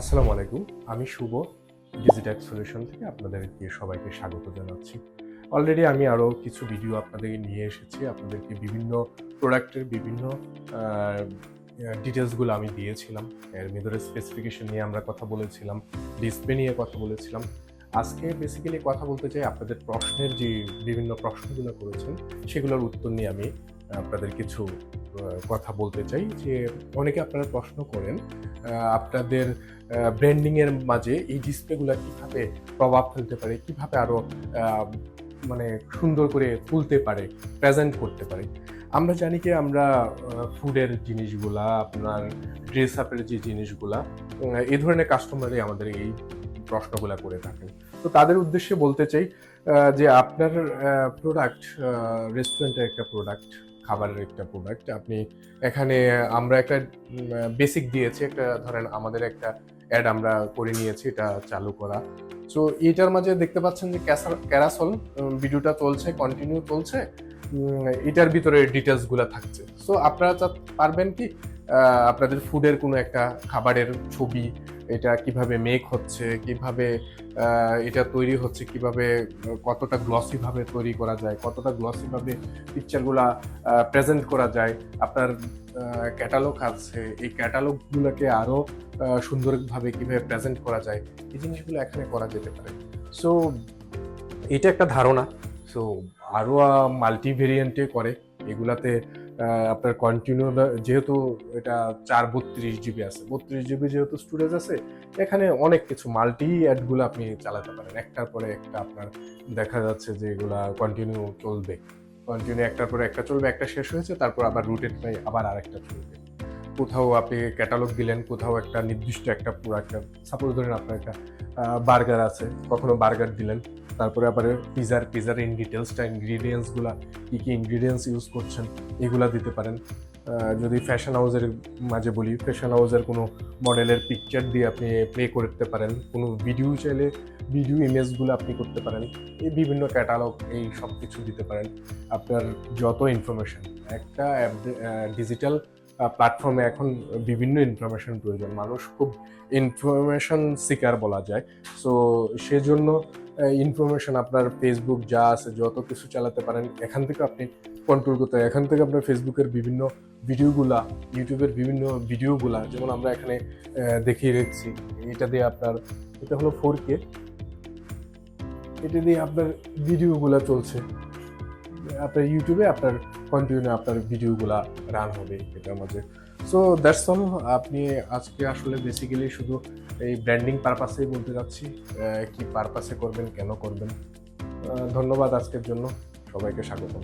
আসসালামু আলাইকুম। আমি শুভ ডিজিটাল সলিউশন থেকে আপনাদেরকে সবাইকে স্বাগত জানাচ্ছি। অলরেডি আমি আরও কিছু ভিডিও আপনাদেরকে নিয়ে এসেছি। আপনাদেরকে বিভিন্ন প্রোডাক্টের বিভিন্ন ডিটেলসগুলো আমি দিয়েছিলাম। এর ভিতরে স্পেসিফিকেশন নিয়ে আমরা কথা বলেছিলাম ডিসপ্লে নিয়ে কথা বলেছিলাম। আজকে বেসিক্যালি কথা বলতে চাই আপনাদের প্রশ্নের যে বিভিন্ন প্রশ্নগুলো করেছেন, সেগুলোর উত্তর নিয়ে আমি আপনাদের কিছু কথা বলতে চাই যে অনেকে আপনারা প্রশ্ন করেন আপনাদের ব্র্যান্ডিং এর মাঝে এই ডিসপ্লেগুলো কীভাবে প্রভাব ফেলতে পারে কীভাবে আরও আহ, মানে সুন্দর করে তুলতে পারে প্রেজেন্ট করতে পারে। আমরা জানি কি আমরা ফুডের জিনিসগুলা আপনার ড্রেস আপের যে জিনিসগুলা এই ধরনের কাস্টমারই আমাদের এই প্রশ্নগুলা করে থাকেন তো তাদের উদ্দেশ্যে বলতে চাই যে আপনার প্রোডাক্ট রেস্টুরেন্টের একটা প্রোডাক্ট খাবারের একটা প্রোডাক্ট আপনি এখানে, আমরা একটা বেসিক দিয়েছি, একটা ধরেন আমাদের একটা অ্যাড আমরা করে নিয়েছি, এটা চালু করা। সো এটার মাঝে দেখতে পাচ্ছেন যে ক্যারাসল ভিডিওটা চলছে কন্টিনিউ চলছে এটার ভিতরে ডিটেলসগুলো থাকছে। সো আপনারা পারবেন কি আপনাদের ফুডের কোনো একটা খাবারের ছবি এটা কীভাবে মেক হচ্ছে, কীভাবে এটা তৈরি হচ্ছে, কীভাবে কতটা গ্লসিভাবে তৈরি করা যায়, কতটা গ্লসিভাবে পিকচারগুলা প্রেজেন্ট করা যায়। আপনার ক্যাটালগ আছে, এই ক্যাটালগুলোকে আরও সুন্দরভাবে কীভাবে প্রেজেন্ট করা যায়, এই জিনিসগুলো এখানে করা যেতে পারে। সো এটা একটা ধারণা। সো আরও মাল্টিভেরিয়েন্টে করে, এগুলাতে আপনার কন্টিনিউ যেহেতু এটা চার বত্রিশ জিবি আছে, বত্রিশ জিবি যেহেতু স্টোরেজ আছে, এখানে অনেক কিছু মাল্টি অ্যাডগুলো আপনি চালাতে পারেন। একটার পরে একটা আপনার দেখা যাচ্ছে যে এগুলা কন্টিনিউ চলবে। কন্টিনিউ একটার পরে একটা চলবে, একটা শেষ হয়েছে, তারপর আবার রুটেড আবার আরেকটা চলবে। কোথাও আপনি ক্যাটালগ দিলেন, কোথাও একটা নির্দিষ্ট একটা পুরো একটা সাপোজ ধরেন আপনার একটা বার্গার আছে, কখনো বার্গার দিলেন, তারপরে আবার পিজার পিজার ইন ডিটেলসটা ইনগ্রিডিয়েন্টসগুলো কী কী ইনগ্রিডিয়েন্টস ইউজ করছেন, এগুলা দিতে পারেন। যদি ফ্যাশন হাউসের মাঝে বলি ফ্যাশন হাউসের কোনো মডেলের পিকচার দিয়ে আপনি প্লে করতে পারেন, কোনো ভিডিও চাইলে ভিডিও ইমেজগুলো আপনি করতে পারেন, এই বিভিন্ন ক্যাটালগ এই সব কিছু দিতে পারেন। আপনার যত ইনফরমেশন একটা ডিজিটাল প্ল্যাটফর্মে এখন বিভিন্ন ইনফরমেশন প্রয়োজন। মানুষ খুব ইনফরমেশন সিকার বলা যায়। সো সেজন্য ইনফরমেশন আপনার ফেসবুক যা আছে, যত কিছু চালাতে পারেন, এখান থেকে আপনি কন্ট্রোল করতে হয়। এখান থেকে আপনার ফেসবুকের বিভিন্ন ভিডিওগুলা ইউটিউবের বিভিন্ন ভিডিওগুলা যেমন আমরা এখানে দেখিয়ে রেখেছি। এটা দিয়ে আপনার, এটা হলো ফোর কে এটা দিয়ে আপনার ভিডিওগুলা চলছে। আপনার ইউটিউবে আপনার কন্টিনিউ আপনার ভিডিওগুলা রান হবে এটার মাঝে। সো দ্যাটস অল আপনি আজকে আসলে বেসিক্যালি শুধু এই ব্র্যান্ডিং পারপাসেই বলতে যাচ্ছি কি পারপাসে করবেন, কেন করবেন। ধন্যবাদ আজকের জন্য। সবাইকে স্বাগতম।